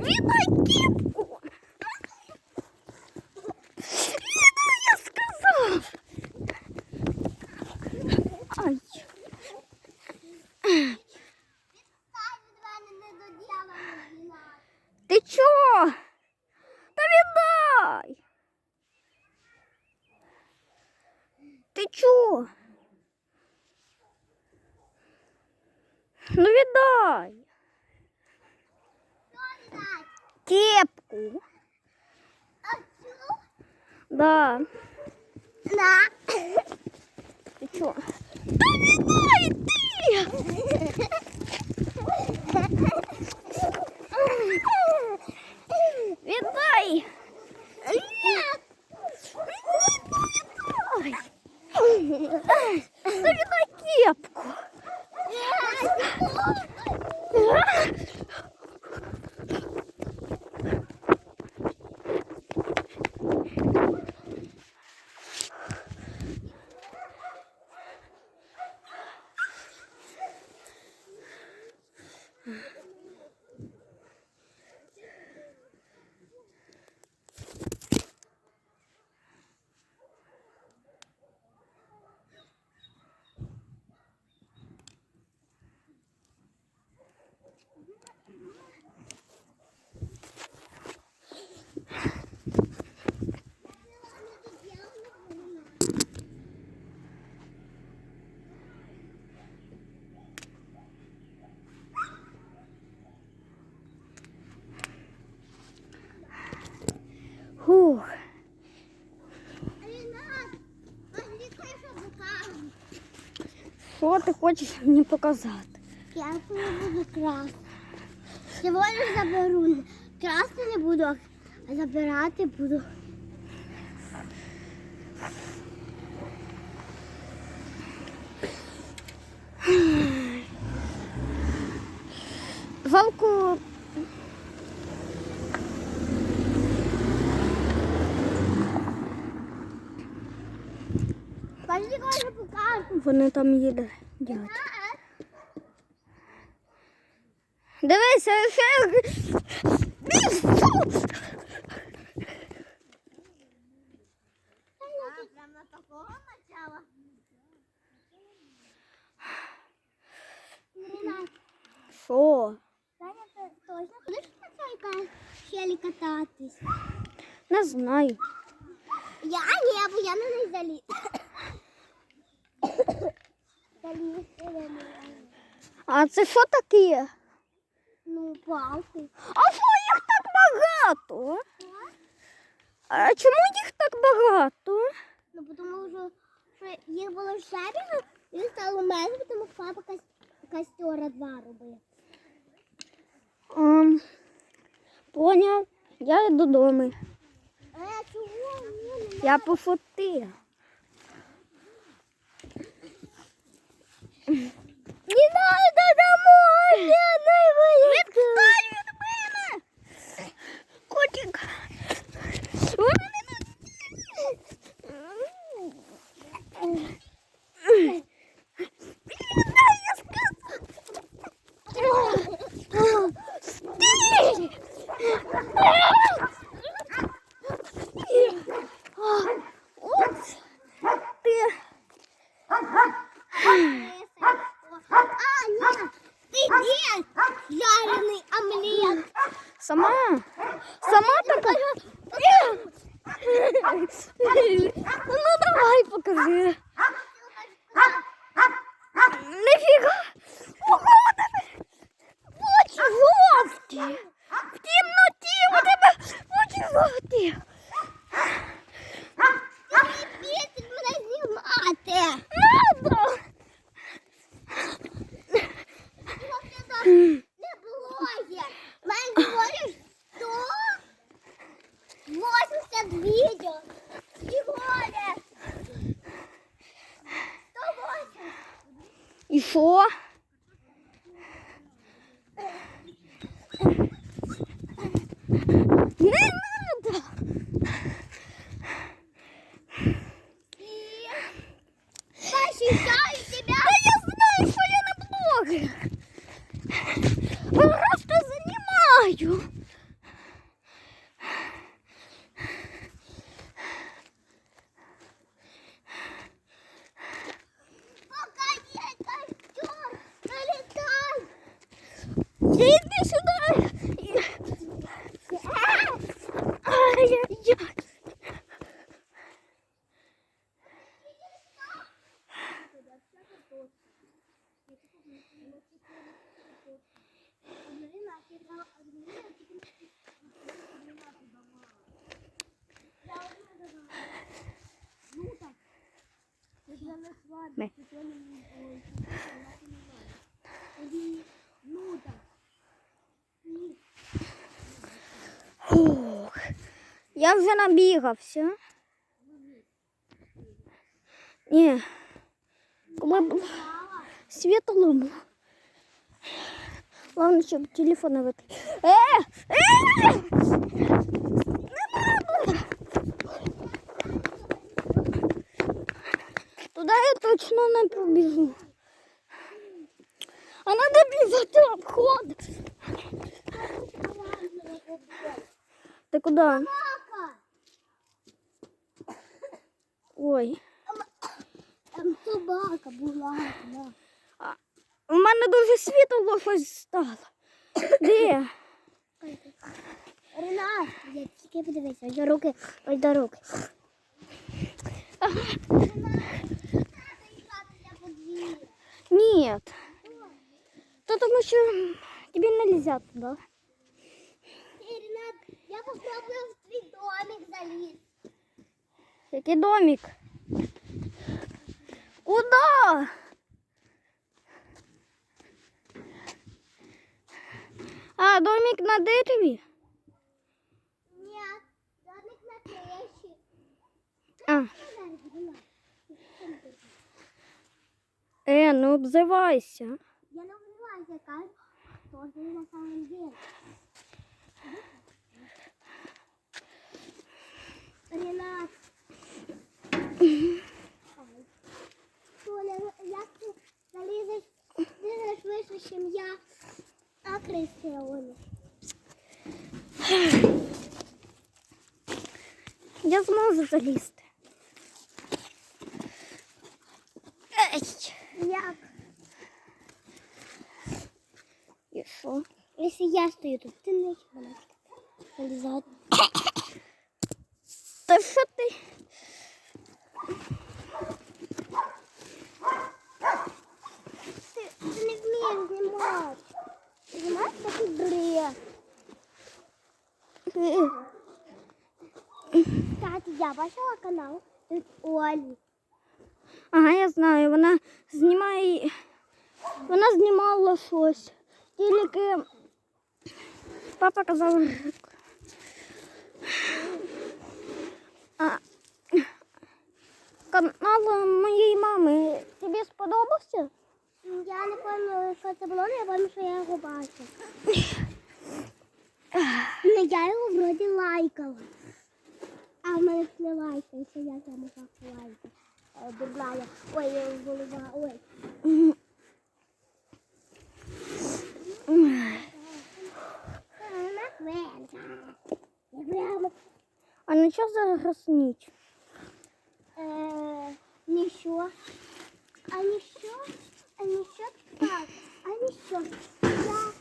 Віддай кепку! Віддай, я сказав! Ай. Ти чо? Та віддай! Ти чо? Ну віддай! Кепку. Да. На. Ти чо? Фух. Що ти хочеш мені показати? Я не буду красти. Сьогодні заберу. Красти не буду, а забирати буду. Жалко, Пошли, кое покажу. вони там їде. Дядь. Дивися, ще. Прям на такого начала. Що? Точно будеш на цій щелі кататись? Не знаю. Я ні, бо я заліз. Не можу. А це що таке? Ну, палки. А що їх так багато? А чому їх так багато? Ну, тому що, що їх було шарено, і стало менше, тому що папа кос- костера два робив. поняв. Я йду додому. А чого? Ні, нема. Я пошутив. Не надо домой, я не вийду. Відстань від мене. Котик. А, ні, ти де? Жарений омлет. Сама. Сама така. Ну давай покажи. Нифіга. Ого, тебе очі жовті. В темноті у тебе очі жовті. 180 відео. Ігоре. 180. І що? Не. Фух. Я вже набігався. Ні. Коли б світло було. Главное, щоб телефон не виключив. Е! Е! Туди я точно не побіжу. А надо бігати обход. Ти куди? Собака! Ой. Там собака була. да. У мене дуже світло щось стало. Де? Ренат, я тільки подивися, ось до руки, ось до руки. Нет. То тому що тобі нельзя туди. Ренат, я попробую в твій домик залізти. Який домик? Куда? А, домик на дереві? Ні, домик на криші. А, е, не обзивайся. Я не вбиваюся, яка тоже на самом деле. Ренат. Толя, як ти залізеш, залізеш вище, ніж я, а Кристина. Я зможу залізти. і що? Якщо я стою тут, ти не можеш залізати. Та що ти? Ти, ти не вмієш знімати. Знімати такий бред. Е, Кстати, я бачила канал від Олі. Ага, я знаю, вона знімає. Вона знімала щось. Тільки папа казав. А, канал моєї мами. Тобі сподобався? Я не пам'ятаю, що це було, але я пам'ятаю, що я його бачила. Ну, я його вроді лайкала. А в мене не лайкається, я могла лайкати. Е, Дурна я. Ой, голова, ой. А на що зараз ніч? А ничего? А ничего так? А ничего? Я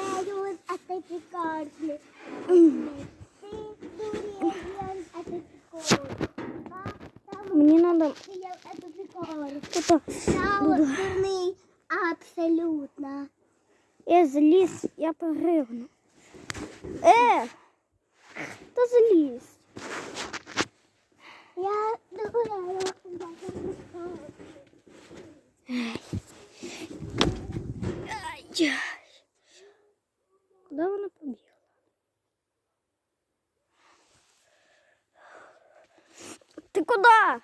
дурею, а а. Потому Мені треба что я это. Я вот дурный абсолютно. Я зліз, я перегну. Е! Та зліз. Я дурею, а ты прикольный. Ай. Куди вона побігла? Ти куди?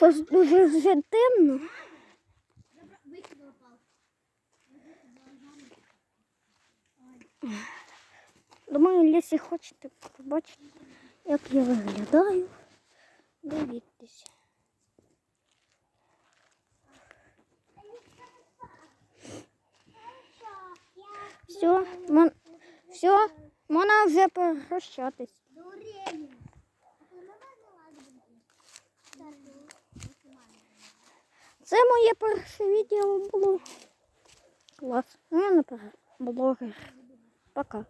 Щось дуже вже темно. Думаю, якщо хочете побачити, як я виглядаю, дивіться. Все, мон... все, можна вже прощатись. Це моє перше відео було. Клас. Ну, я не блогер. Пока.